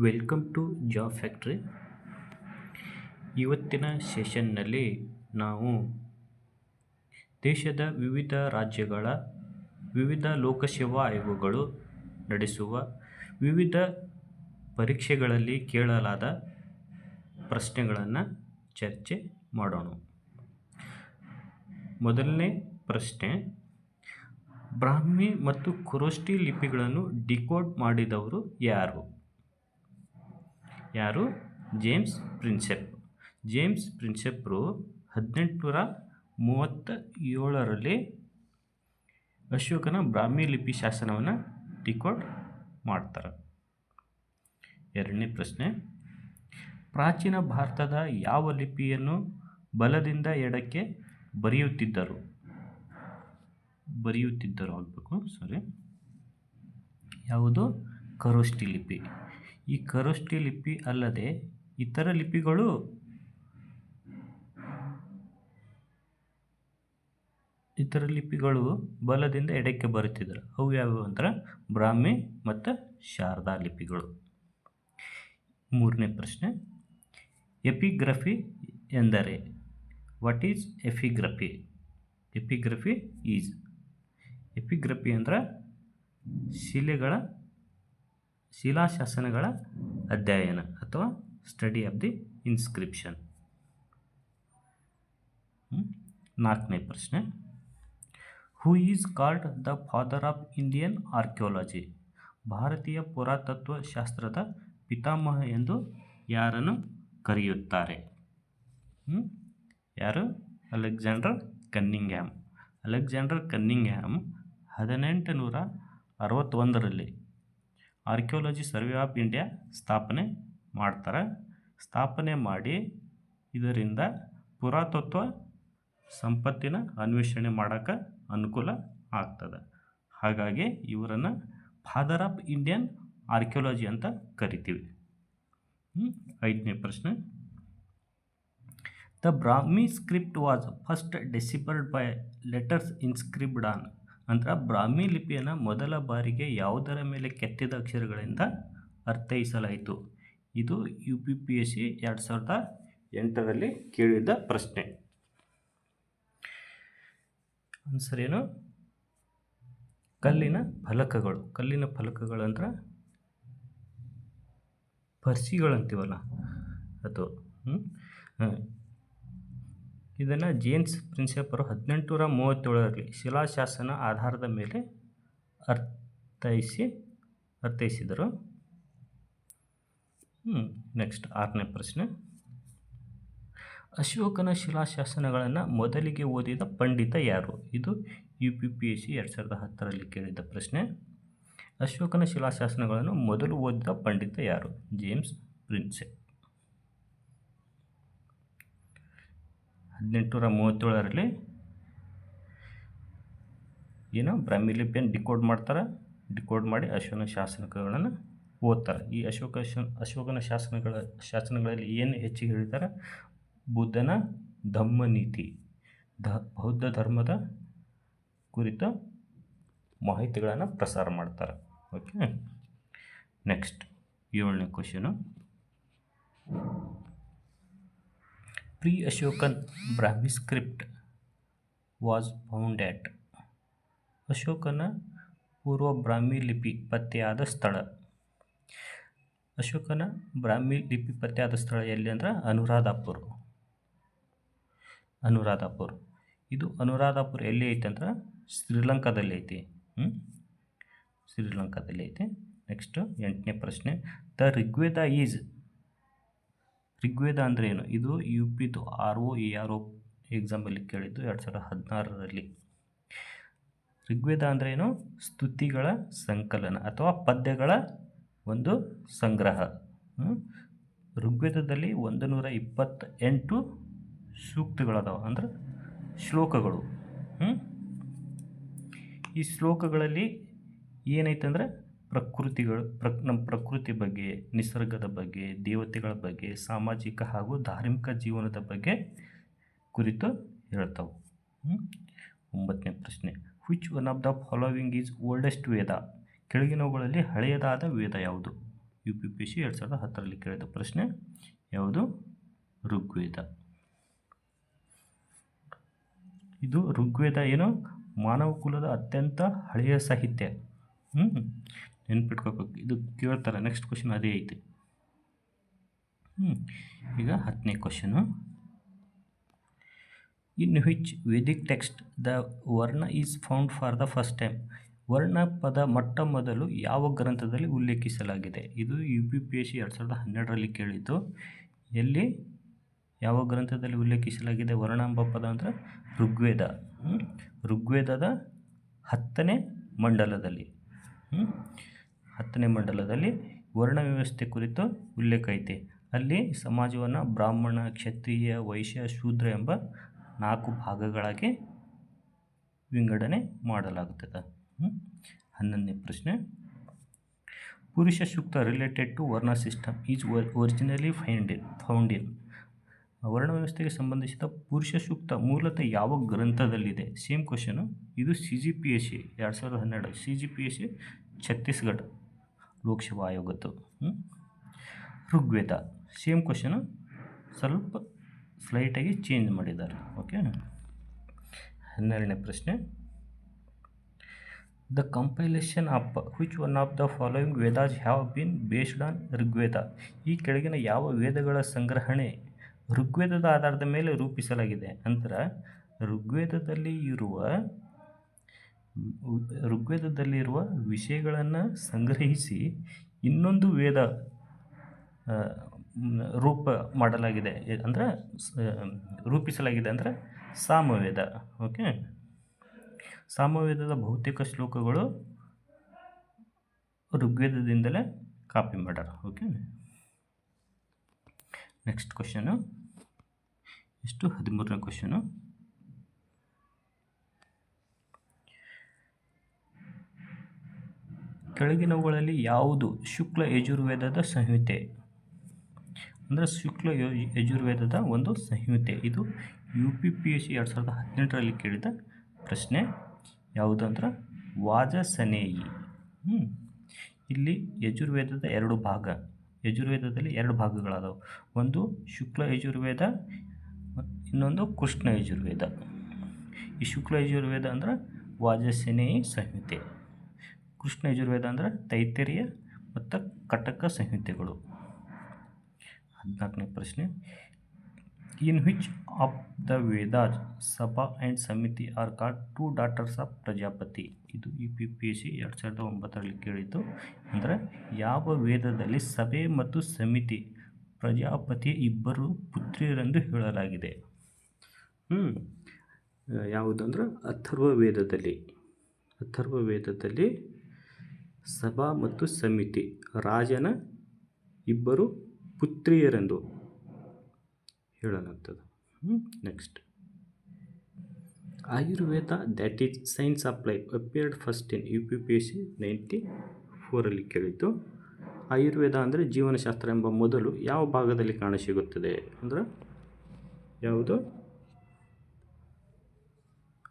Welcome to job factory. ಇವತ್ತಿನ ಸೆಷನ್ನಲ್ಲಿ ನಾವು ದೇಶದ ವಿವಿಧ ರಾಜ್ಯಗಳ ವಿವಿಧ ಲೋಕಸೇವಾ ಆಯೋಗಗಳು ನಡೆಸುವ ವಿವಿಧ ಪರೀಕ್ಷೆಗಳಲ್ಲಿ ಕೇಳಲಾದ ಪ್ರಶ್ನೆಗಳನ್ನು ಚರ್ಚೆ ಮಾಡೋಣ. ಮೊದಲನೇ ಪ್ರಶ್ನೆ, ಬ್ರಾಹ್ಮಿ ಮತ್ತು ಕುರೋಷ್ಟಿ ಲಿಪಿಗಳನ್ನು ಡಿಕೋಡ್ ಮಾಡಿದವರು ಯಾರು? ಯಾರು? James Prinsep. ಜೇಮ್ಸ್ ಪ್ರಿನ್ಸೆಪ್ರು ಹದಿನೆಂಟುನೂರ ಮೂವತ್ತ ಏಳರಲ್ಲಿ ಅಶೋಕನ ಬ್ರಾಹ್ಮಿ ಲಿಪಿ ಶಾಸನವನ್ನು ಡಿಕೋಡ್ ಮಾಡ್ತಾರೆ. ಎರಡನೇ ಪ್ರಶ್ನೆ. ಪ್ರಾಚೀನ ಭಾರತದ ಯಾವ ಲಿಪಿಯನ್ನು ಬಲದಿಂದ ಎಡಕ್ಕೆ ಬರೆಯುತ್ತಿದ್ದರು? ಬರೆಯುತ್ತಿದ್ದರು ಆಗಬೇಕು ಸಾರಿ ಯಾವುದು? ಕರೋಷ್ಟಿ ಲಿಪಿ. ಈ ಕರುಷ್ಟಿ ಲಿಪಿ ಅಲ್ಲದೆ ಇತರ ಲಿಪಿಗಳು ಇತರ ಲಿಪಿಗಳು ಬಲದಿಂದ ಎಡಕ್ಕೆ ಬರುತ್ತಿದ್ದರು. ಅವು ಯಾವುವು ಅಂದ್ರೆ ಬ್ರಾಹ್ಮಿ ಮತ್ತು ಶಾರದಾ ಲಿಪಿಗಳು. ಮೂರನೇ ಪ್ರಶ್ನೆ, ಎಪಿಗ್ರಫಿ ಎಂದರೆ what is epigraphy epigraphy is epigraphy ಅಂದ್ರೆ ಶಿಲೆಗಳ ಶಿಲಾಶಾಸನಗಳ ಅಧ್ಯಯನ ಅಥವಾ ಸ್ಟಡಿ ಆಫ್ ದಿ ಇನ್ಸ್ಕ್ರಿಪ್ಷನ್ ನಾಲ್ಕನೇ ಪ್ರಶ್ನೆ. Who is called the father of Indian archaeology ಭಾರತೀಯ ಪುರಾತತ್ವ ಶಾಸ್ತ್ರದ ಪಿತಾಮಹ ಎಂದು ಯಾರನ್ನು ಕರೆಯುತ್ತಾರೆ? ಯಾರು? ಅಲೆಕ್ಸಾಂಡರ್ ಕನ್ನಿಂಗ್ಹ್ಯಾಮ್ ಅಲೆಕ್ಸಾಂಡರ್ ಕನ್ನಿಂಗ್ಹ್ಯಾಮ್ ಹದಿನೆಂಟು ನೂರ ಅರವತ್ತೊಂದರಲ್ಲಿ ಆರ್ಕಿಯಾಲಜಿ ಸರ್ವೆ ಆಫ್ ಇಂಡಿಯಾ ಸ್ಥಾಪನೆ ಮಾಡ್ತಾರೆ. ಸ್ಥಾಪನೆ ಮಾಡಿ ಇದರಿಂದ ಪುರಾತತ್ವ ಸಂಪತ್ತಿನ ಅನ್ವೇಷಣೆ ಮಾಡೋಕ್ಕೆ ಅನುಕೂಲ ಆಗ್ತದೆ. ಹಾಗಾಗಿ ಇವರನ್ನು ಫಾದರ್ ಆಫ್ ಇಂಡಿಯನ್ ಆರ್ಕಿಯೋಲಜಿ ಅಂತ ಕರಿತೀವಿ? ಐದನೇ ಪ್ರಶ್ನೆ. The Brahmi script was first deciphered by letters inscribed on ಅಂದ್ರೆ ಬ್ರಾಹ್ಮಿ ಲಿಪಿಯನ್ನು ಮೊದಲ ಬಾರಿಗೆ ಯಾವುದರ ಮೇಲೆ ಕೆತ್ತಿದ ಅಕ್ಷರಗಳಿಂದ ಅರ್ಥೈಸಲಾಯಿತು? ಇದು U P P S C ಎರಡು ಸಾವಿರದ ಎಂಟರಲ್ಲಿ ಕೇಳಿದ ಪ್ರಶ್ನೆ. ಆನ್ಸರ್ ಏನು? ಕಲ್ಲಿನ ಫಲಕಗಳು. ಕಲ್ಲಿನ ಫಲಕಗಳು ಅಂದ್ರೆ ಅದು. ಹ್ಞೂ ಅದು ಇದನ್ನು ಜೇಮ್ಸ್ ಪ್ರಿನ್ಸೆಪರು ಹದಿನೆಂಟುನೂರ ಮೂವತ್ತೇಳರಲ್ಲಿ ಶಿಲಾಶಾಸನ ಆಧಾರದ ಮೇಲೆ ಅರ್ಥೈಸಿ, ಅರ್ಥೈಸಿದರು. ನೆಕ್ಸ್ಟ್ ಆರನೇ ಪ್ರಶ್ನೆ. ಅಶೋಕನ ಶಿಲಾಶಾಸನಗಳನ್ನು ಮೊದಲಿಗೆ ಓದಿದ ಪಂಡಿತ ಯಾರು? ಇದು U P P S C ಎರಡು ಸಾವಿರದ ಹತ್ತರಲ್ಲಿ ಕೇಳಿದ ಪ್ರಶ್ನೆ. ಅಶೋಕನ ಶಿಲಾಶಾಸನಗಳನ್ನು ಮೊದಲು ಓದಿದ ಪಂಡಿತ ಯಾರು? ಜೇಮ್ಸ್ ಪ್ರಿನ್ಸೆಪ್ ಹದಿನೆಂಟುನೂರ ಮೂವತ್ತೇಳರಲ್ಲಿ ಏನು ಬ್ರಾಹ್ಮಿ ಲಿಪಿಯನ್ನು ಡಿಕೋಡ್ ಮಾಡ್ತಾರೆ. ಡಿಕೋಡ್ ಮಾಡಿ ಅಶೋಕನ ಶಾಸನಗಳನ್ನು ಓದ್ತಾರೆ. ಈ ಅಶೋಕ ಅಶೋಕನ ಶಾಸನಗಳ, ಶಾಸನಗಳಲ್ಲಿ ಏನು ಹೆಚ್ಚಿಗೆ ಹೇಳಿದ್ದಾರೆ? ಬುದ್ಧನ ಧಮ್ಮ ನೀತಿ ಧ, ಬೌದ್ಧ ಧರ್ಮದ ಕುರಿತ ಮಾಹಿತಿಗಳನ್ನು ಪ್ರಸಾರ ಮಾಡ್ತಾರೆ. ಓಕೆ? ನೆಕ್ಸ್ಟ್ ಏಳನೇ question. Ashokan Brahmi script was found at ಅಶೋಕನ ಪೂರ್ವ ಬ್ರಾಹ್ಮಿ ಲಿಪಿ ಪತ್ತೆಯಾದ ಸ್ಥಳ. ಅಶೋಕನ ಬ್ರಾಹ್ಮಿ ಲಿಪಿ ಪತ್ತೆಯಾದ ಸ್ಥಳ ಎಲ್ಲಿ ಅಂದ್ರೆ ಅನುರಾಧಾಪುರ. ಅನುರಾಧಾಪುರ. ಇದು ಅನುರಾಧಾಪುರ ಎಲ್ಲಿ ಐತೆ ಅಂದ್ರೆ ಶ್ರೀಲಂಕಾದಲ್ಲಿ ಐತಿ. ಶ್ರೀಲಂಕಾದಲ್ಲಿ ಐತಿ. ನೆಕ್ಸ್ಟ್ ಎಂಟನೇ ಪ್ರಶ್ನೆ, ದ ಋಗ್ವೇದ ಈಸ್ ಋಗ್ವೇದ ಅಂದರೆ ಏನು? ಇದು U ಪಿದು R O A R O ಎಕ್ಸಾಮಲ್ಲಿ ಕೇಳಿದ್ದು ಎರಡು ಸಾವಿರದ ಹದಿನಾರರಲ್ಲಿ. ಋಗ್ವೇದ ಅಂದರೆ ಏನು? ಸ್ತುತಿಗಳ ಸಂಕಲನ ಅಥವಾ ಪದ್ಯಗಳ ಒಂದು ಸಂಗ್ರಹ. ಋಗ್ವೇದದಲ್ಲಿ ಒಂದು ನೂರ ಇಪ್ಪತ್ತ ಎಂಟು ಸೂಕ್ತಗಳದಾವ ಅಂದ್ರೆ ಶ್ಲೋಕಗಳು. ಈ ಶ್ಲೋಕಗಳಲ್ಲಿ ಏನೈತೆ ಅಂದರೆ ಪ್ರಕೃತಿಗಳು, ಪ್ರಕ್, ನಮ್ಮ ಪ್ರಕೃತಿ ಬಗ್ಗೆ, ನಿಸರ್ಗದ ಬಗ್ಗೆ, ದೇವತೆಗಳ ಬಗ್ಗೆ, ಸಾಮಾಜಿಕ ಹಾಗೂ ಧಾರ್ಮಿಕ ಜೀವನದ ಬಗ್ಗೆ ಕುರಿತು ಹೇಳ್ತಾವೆ? ಒಂಬತ್ತನೇ ಪ್ರಶ್ನೆ. Which one of the following is oldest Veda ಕೆಳಗಿನವುಗಳಲ್ಲಿ ಹಳೆಯದಾದ ವೇದ ಯಾವುದು? ಯು ಪಿ ಪಿ ಸಿ ಎರಡು ಸಾವಿರದ ಹತ್ತರಲ್ಲಿ ಕೇಳಿದ ಪ್ರಶ್ನೆ ಯಾವುದು? ಋಗ್ವೇದ. ಇದು ಋಗ್ವೇದ ಏನು? ಮಾನವ ಕುಲದ ಅತ್ಯಂತ ಹಳೆಯ ಸಾಹಿತ್ಯ. ನೆನ್ಪಿಟ್ಕೋಬೇಕು ಇದು ಕೇಳ್ತಾರೆ. ನೆಕ್ಸ್ಟ್ ಕ್ವಶನ್ ಅದೇ ಐತೆ. ಈಗ ಹತ್ತನೇ question in which vedic text the varna is found for the first time ವರ್ಣ ಪದ ಮೊಟ್ಟ ಮೊದಲು ಯಾವ ಗ್ರಂಥದಲ್ಲಿ ಉಲ್ಲೇಖಿಸಲಾಗಿದೆ? ಇದು U P P S C ಎರಡು ಸಾವಿರದ ಹನ್ನೆರಡರಲ್ಲಿ ಕೇಳಿದ್ದು. ಎಲ್ಲಿ? ಯಾವ ಗ್ರಂಥದಲ್ಲಿ ಉಲ್ಲೇಖಿಸಲಾಗಿದೆ ವರ್ಣ ಎಂಬ ಪದ ಅಂದರೆ? ಋಗ್ವೇದ. ಋಗ್ವೇದದ ಹತ್ತನೇ ಮಂಡಲದಲ್ಲಿ? ಹತ್ತನೇ ಮಂಡಲದಲ್ಲಿ ವರ್ಣ ವ್ಯವಸ್ಥೆ ಕುರಿತು ಉಲ್ಲೇಖ ಐತೆ. ಅಲ್ಲಿ ಸಮಾಜವನ್ನು ಬ್ರಾಹ್ಮಣ, ಕ್ಷತ್ರಿಯ, ವೈಶ್ಯ, ಶೂದ್ರ ಎಂಬ ನಾಲ್ಕು ಭಾಗಗಳಾಗಿ ವಿಂಗಡಣೆ ಮಾಡಲಾಗುತ್ತದೆ? ಹನ್ನೊಂದನೇ ಪ್ರಶ್ನೆ. Purusha Sukta related to varna system is originally find in found in ವರ್ಣ ವ್ಯವಸ್ಥೆಗೆ ಸಂಬಂಧಿಸಿದ ಪುರುಷ ಸೂಕ್ತ ಮೂಲತಃ ಯಾವ ಗ್ರಂಥದಲ್ಲಿದೆ? ಸೇಮ್ ಕ್ವಶನು ಇದು C G P S C ಎರಡು ಸಾವಿರದ ಹನ್ನೆರಡು. C G P S C Chhattisgarh Lok Sabha ಆಯೋಗದ್ದು? ಋಗ್ವೇದ ಸೇಮ್ ಕ್ವಶನು ಸ್ವಲ್ಪ ಸ್ಲೈಟಾಗಿ ಚೇಂಜ್ ಮಾಡಿದ್ದಾರೆ ಓಕೆ ಹನ್ನೆರಡನೇ ಪ್ರಶ್ನೆ. The compilation of which one of the following Vedas have been based on Rigveda ಈ ಕೆಳಗಿನ ಯಾವ ವೇದಗಳ ಸಂಗ್ರಹಣೆ ಋಗ್ವೇದದ ಆಧಾರದ ಮೇಲೆ ರೂಪಿಸಲಾಗಿದೆ? ನಂತರ ಋಗ್ವೇದದಲ್ಲಿ ಇರುವ ಋಗ್ವೇದದಲ್ಲಿರುವ ವಿಷಯಗಳನ್ನು ಸಂಗ್ರಹಿಸಿ ಇನ್ನೊಂದು ವೇದ ರೂಪ ಮಾಡಲಾಗಿದೆ. ಅಂದರೆ ರೂಪಿಸಲಾಗಿದೆ ಅಂದರೆ ಸಾಮವೇದ, ಓಕೆ? ಸಾಮವೇದದ ಬಹುತೇಕ ಶ್ಲೋಕಗಳು ಋಗ್ವೇದದಿಂದಲೇ ಕಾಪಿ ಮಾಡ್ಯಾರ, ಓಕೆ? ನೆಕ್ಸ್ಟ್ ಕ್ವಶನು ಎಷ್ಟು ಹದಿಮೂರನೇ ಕ್ವಶನು ಕೆಳಗಿನವುಗಳಲ್ಲಿ ಯಾವುದು ಶುಕ್ಲ ಯಜುರ್ವೇದದ ಸಂಹಿತೆ? ಅಂದರೆ ಶುಕ್ಲ ಯಜುರ್ವೇದದ ಒಂದು ಸಂಹಿತೆ. ಇದು U P P S C ಎರಡು ಸಾವಿರದ ಹದಿನೆಂಟರಲ್ಲಿ ಕೇಳಿದ ಪ್ರಶ್ನೆ. ಯಾವುದು ಅಂದ್ರೆ ವಾಜಸನೇಯಿ. ಹ್ಮ್. ಇಲ್ಲಿ ಯಜುರ್ವೇದದ ಎರಡು ಭಾಗ. ಯಜುರ್ವೇದದಲ್ಲಿ ಎರಡು ಭಾಗಗಳಾದವು. ಒಂದು ಶುಕ್ಲ ಯಜುರ್ವೇದ, ಇನ್ನೊಂದು ಕೃಷ್ಣ ಯಜುರ್ವೇದ. ಈ ಶುಕ್ಲ ಯಜುರ್ವೇದ ಅಂದರೆ ವಾಜಸನೇಯಿ ಸಂಹಿತೆ. ಕೃಷ್ಣ ಯಜುರ್ವೇದ ಅಂದರೆ ತೈತರಿಯ ಮತ್ತು ಕಟಕ ಸಂಹಿತೆಗಳು. ಹದಿನಾಲ್ಕನೇ ಪ್ರಶ್ನೆ. In which of the Vedas sabha and samiti are called two daughters of Prajapati ಇದು E P P S C ಎರಡು ಸಾವಿರದ ಒಂಬತ್ತರಲ್ಲಿ ಕೇಳಿದ್ದು. ಅಂದರೆ ಯಾವ ವೇದದಲ್ಲಿ ಸಭೆ ಮತ್ತು ಸಮಿತಿ, ಪ್ರಜಾಪತಿಯ ಇಬ್ಬರು ಪುತ್ರಿಯರೆಂದು ಹೇಳಲಾಗಿದೆ? ಹ್ಞೂ ಯಾವುದಂದ್ರೆ ಅಥರ್ವ ವೇದದಲ್ಲಿ. ಅಥರ್ವ ವೇದದಲ್ಲಿ ಸಭಾ ಮತ್ತು ಸಮಿತಿ. ರಾಜನ ಇಬ್ಬರು ಪುತ್ರಿಯರೆಂದು ಹೇಳಲಾಗ್ತದೆ. Next Ayurveda that is science of life appeared first in U P P S C ninety ಫೋರಲ್ಲಿ ಕೇಳಿದ್ದು. ಆಯುರ್ವೇದ ಅಂದರೆ ಜೀವನಶಾಸ್ತ್ರ ಎಂಬ ಮೊದಲು ಯಾವ ಭಾಗದಲ್ಲಿ ಕಾಣಸಿಗುತ್ತದೆ ಅಂದರೆ ಯಾವುದು?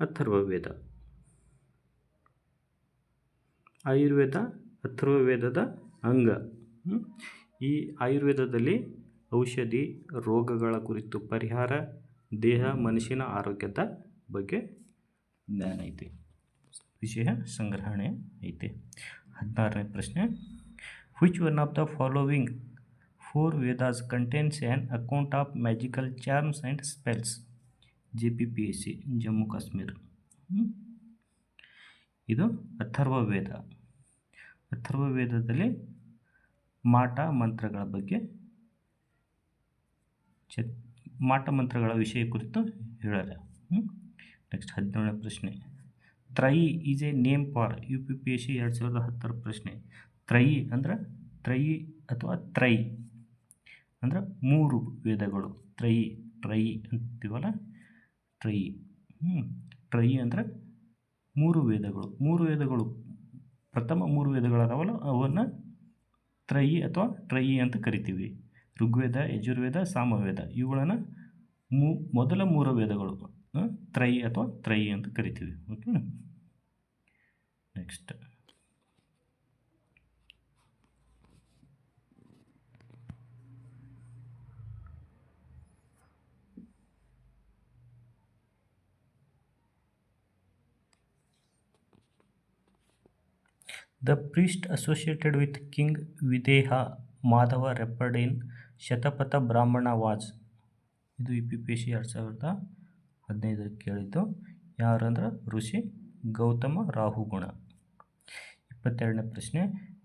ಅಥರ್ವ ವೇದ ಆಯುರ್ವೇದ ಅಥರ್ವವೇದದ ಅಂಗ. ಈ ಆಯುರ್ವೇದದಲ್ಲಿ ಔಷಧಿ ರೋಗಗಳ ಕುರಿತು ಪರಿಹಾರ, ದೇಹ ಮನುಷ್ಯನ ಆರೋಗ್ಯದ ಬಗ್ಗೆ ಜ್ಞಾನ ಐತಿ. ವಿಷಯ ಸಂಗ್ರಹಣೆ ಐತಿ. ಹದಿನಾರನೇ ಪ್ರಶ್ನೆ. Which one of the following four Vedas contains an account of magical charms and spells J P P S C Jammu Kashmir ಇದು ಅಥರ್ವ ವೇದ ಅಥರ್ವ ವೇದದಲ್ಲಿ ಮಾಟ ಮಂತ್ರಗಳ ಬಗ್ಗೆ ಚ ಮಾಟ ಮಂತ್ರಗಳ ವಿಷಯ ಕುರಿತು ಹೇಳಿದೆ. ನೆಕ್ಸ್ಟ್ ಹದಿನೇಳನೇ ಪ್ರಶ್ನೆ. Trayi is a name for U P P S C ಎರಡು ಸಾವಿರದ ಹತ್ತರ ಪ್ರಶ್ನೆ. ತ್ರೈ ಅಂದ್ರೆ ತ್ರೈ ಅಥವಾ ತ್ರೈ ಅಂದ್ರೆ ಮೂರು ವೇದಗಳು. ತ್ರೈ ಟ್ರೈ ಅಂತೀವಲ್ಲ? ಟ್ರೈ ಟ್ರೈ ಅಂದ್ರೆ ಮೂರು ವೇದಗಳು. ಮೂರು ವೇದಗಳು ಪ್ರಥಮ ಮೂರು ವೇದಗಳದಾವಲ್ಲ ಅವನ್ನು ತ್ರಯಿ ಅಥವಾ ತ್ರಯಿ ಅಂತ ಕರಿತೀವಿ. ಋಗ್ವೇದ, ಯಜುರ್ವೇದ, ಸಾಮವೇದ ಇವುಗಳನ್ನು ಮೂ, ಮೊದಲ ಮೂರು ವೇದಗಳು ತ್ರಯಿ ಅಥವಾ ತ್ರಯಿ ಅಂತ ಕರಿತೀವಿ. Okay next the priest associated with king Videha Madhava referred in Shatapatha Brahmana was. ಇದು ಇ ಪಿ ಪಿ ಸಿ ಎರಡು ಸಾವಿರದ ಹದಿನೈದಕ್ಕೆ ಕೇಳಿದ್ದು. ಯಾರಂದ್ರೆ? ಋಷಿ ಗೌತಮ ರಾಹುಗುಣ. ಇಪ್ಪತ್ತೆರಡನೇ ಪ್ರಶ್ನೆ.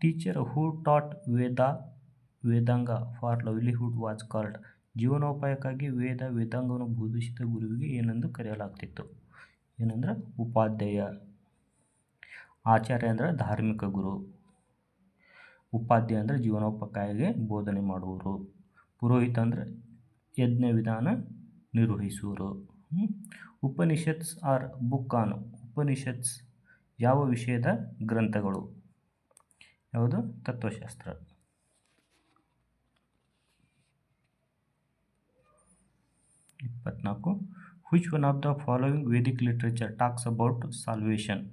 Teacher who taught Veda, Vedanga for livelihood was card ಜೀವನೋಪಾಯಕ್ಕಾಗಿ ವೇದ, ವೇದಾಂಗವನ್ನು ಬೋಧಿಸಿದ ಗುರುವಿಗೆ ಏನೆಂದು ಕರೆಯಲಾಗ್ತಿತ್ತು? ಏನಂದ್ರೆ? ಉಪಾಧ್ಯಾಯ. ಆಚಾರ್ಯ ಅಂದರೆ ಧಾರ್ಮಿಕ ಗುರು. ಉಪಾಧ್ಯಾಯ ಅಂದರೆ ಜೀವನೋಪಾಯಕ್ಕಾಗಿ ಬೋಧನೆ ಮಾಡುವರು ಪುರೋಹಿತ ಅಂದರೆ ಯಜ್ಞ ವಿಧಾನ ನಿರ್ವಹಿಸುವರು? Upanishads are book on Upanishads ಯಾವ ವಿಷಯದ ಗ್ರಂಥಗಳು? ಯಾವುದು? ತತ್ವಶಾಸ್ತ್ರ. ಇಪ್ಪತ್ನಾಲ್ಕು. Which one of the following vedic literature talks about salvation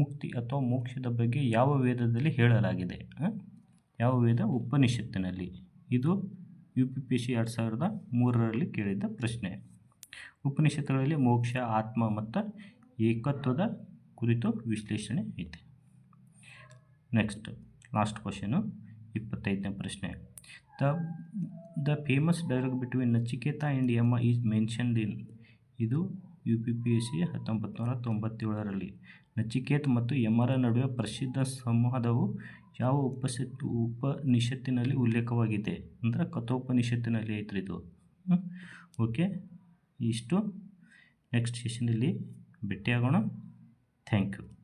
ಮುಕ್ತಿ ಅಥವಾ ಮೋಕ್ಷದ ಬಗ್ಗೆ ಯಾವ ವೇದದಲ್ಲಿ ಹೇಳಲಾಗಿದೆ ಯಾವ ವೇದ? ಉಪನಿಷತ್ತಿನಲ್ಲಿ. ಇದು ಯು ಪಿ ಪಿ ಸಿ ಎರಡು ಸಾವಿರದ ಮೂರರಲ್ಲಿ ಕೇಳಿದ್ದ ಪ್ರಶ್ನೆ. ಉಪನಿಷತ್ತುಗಳಲ್ಲಿ ಮೋಕ್ಷ, ಆತ್ಮ ಮತ್ತು ಏಕತ್ವದ ಕುರಿತು ವಿಶ್ಲೇಷಣೆ ಐತೆ. ನೆಕ್ಸ್ಟ್ ಲಾಸ್ಟ್ ಕ್ವಶನು ಇಪ್ಪತ್ತೈದನೇ ಪ್ರಶ್ನೆ. The the famous dialogue between Nachiketa and Yama is mentioned in ಇದು U P P S C ಹತ್ತೊಂಬತ್ತು ತೊಂಬತ್ತೇಳರಲ್ಲಿ. ನಚಿಕೇತ್ ಮತ್ತು ಯಮರ ನಡುವೆ ಪ್ರಸಿದ್ಧ ಸಂವಾದವು ಯಾವ ಉಪನಿಷತ್ ಉಪನಿಷತ್ತಿನಲ್ಲಿ ಉಲ್ಲೇಖವಾಗಿದೆ? ಅಂದರೆ ಕಥೋಪನಿಷತ್ತಿನಲ್ಲಿ ಐತ್ರಿ ಇದು. ಓಕೆ, ಇಷ್ಟು. ನೆಕ್ಸ್ಟ್ ಸೆಷನಲ್ಲಿ ಭೇಟಿಯಾಗೋಣ. Thank you